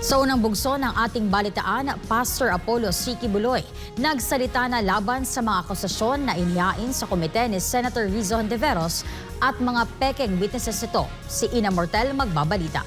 Sa unang bugso ng ating balitaan, Pastor Apollo Siki Buloy nagsalita na laban sa mga akusasyon na inihain sa komite ni Senator Rizzo Hontiveros at mga pekeng witnesses ito. Si Ina Mortel magbabalita.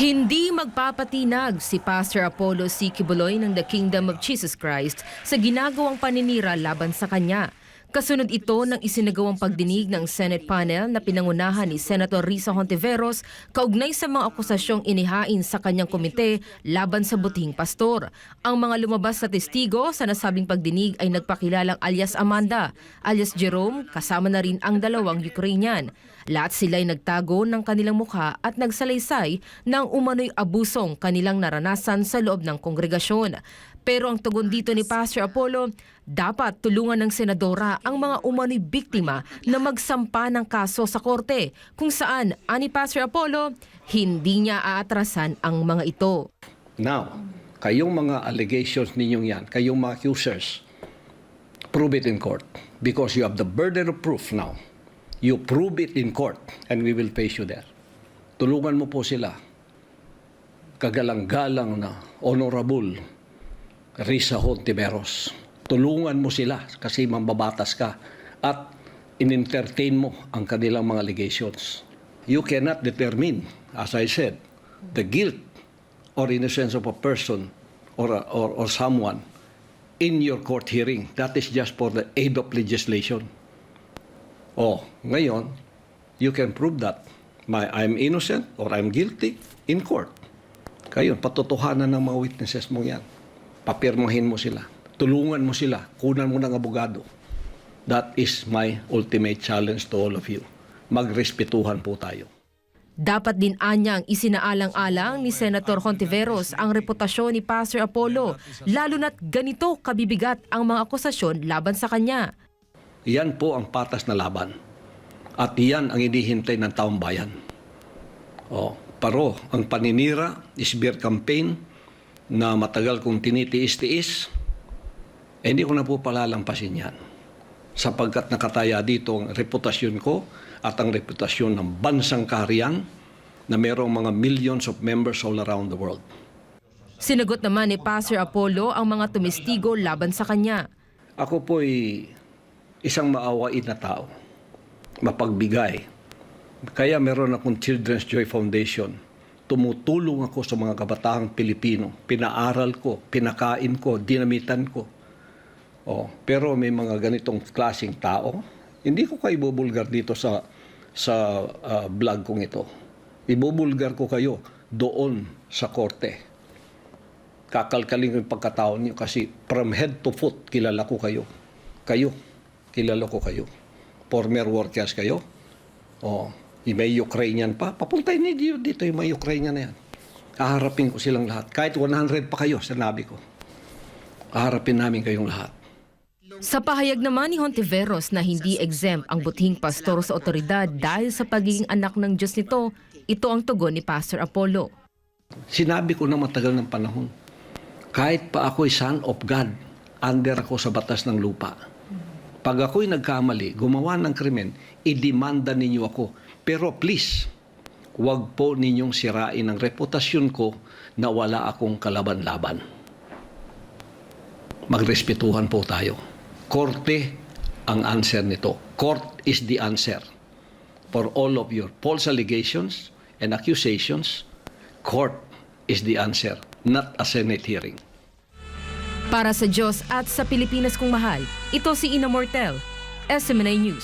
Hindi magpapatinag si Pastor Apollo C. Kibuloy ng The Kingdom of Jesus Christ sa ginagawang paninira laban sa kanya. Kasunod ito ng isinagawang pagdinig ng Senate panel na pinangunahan ni Senator Risa Hontiveros kaugnay sa mga akusasyong inihain sa kanyang komite laban sa buting pastor. Ang mga lumabas sa testigo sa nasabing pagdinig ay nagpakilalang alias Amanda, alias Jerome, kasama na rin ang dalawang Ukrainian. Lahat sila ay nagtago ng kanilang mukha at nagsalaysay ng umano'y abusong kanilang naranasan sa loob ng kongregasyon. Pero ang tugon dito ni Pastor Apollo, dapat tulungan ng senadora ang mga umano'y biktima na magsampa ng kaso sa korte kung saan, ani Pastor Apollo, hindi niya aatrasan ang mga ito. Now, kayong mga allegations ninyong yan, kayong mga accusers, prove it in court. Because you have the burden of proof now. You prove it in court and we will face you there. Tulungan mo po sila. Kagalang-galang na honorable Risa Hontiveros. Tulungan mo sila kasi mambabatas ka at in-entertain mo ang kanilang mga allegations. You cannot determine, as I said, the guilt or innocence of a person or, a, or, or someone in your court hearing. That is just for the aid of legislation. Oh, ngayon, you can prove that my, I'm innocent or I'm guilty in court. Kayo, patotohanan ng mga witnesses mo yan. Papirmahin mo sila. Tulungan mo sila. Kunan mo ng abogado. That is my ultimate challenge to all of you. Magrespetuhan po tayo. Dapat din anyang isinaalang-alang ni Senator Hontiveros ang reputasyon ni Pastor Apollo, lalo na't ganito kabibigat ang mga akusasyon laban sa kanya. Yan po ang patas na laban. At yan ang inihintay ng taong bayan. O, paro, ang paninira, smear campaign, na matagal kong tinitiis-tiis, eh, hindi ko na po palalampasin yan. Sapagkat nakataya dito ang reputasyon ko at ang reputasyon ng bansang kaharian na mayroong mga millions of members all around the world. Sinagot naman ni Pastor Apollo ang mga tumestigo laban sa kanya. Ako po'y isang maawain na tao, mapagbigay. Kaya meron akong Children's Joy Foundation. Tumutulong ako sa mga kabataang Pilipino. Pinaaral ko, pinakain ko, dinamitan ko. Oh, pero may mga ganitong klasing tao. Hindi ko kayo ibubulgar dito sa sa ah, vlog kong ito. Ibubulgar ko kayo doon sa korte kakalkalin ko yung pagkataon niyo kasi from head to foot, kilala ko kayo. Kayo, kilala ko kayo. Former workers kayo. O, yung may Ukrainian pa, papuntahin niyo dito yung may Ukrainian na yan. Kaharapin ko silang lahat. Kahit 100 pa kayo, sinabi ko. Kaharapin namin kayong lahat. Sa pahayag naman ni Hontiveros na hindi exempt ang buting pastor sa otoridad dahil sa pagiging anak ng Diyos nito, ito ang tugon ni Pastor Apollo. Sinabi ko na matagal ng panahon. Kahit pa ako'y son of God, under ako sa batas ng lupa. Pag ako'y nagkamali, gumawa ng krimen, idemanda ninyo ako. Pero please, huwag po ninyong sirain ang reputasyon ko na wala akong kalaban-laban. Magrespetuhan po tayo. Korte ang answer nito. Court is the answer for all of your false allegations and accusations. Court is the answer, not a Senate hearing. Para sa Diyos at sa Pilipinas kong mahal, ito si Ina Mortel, SMNA News.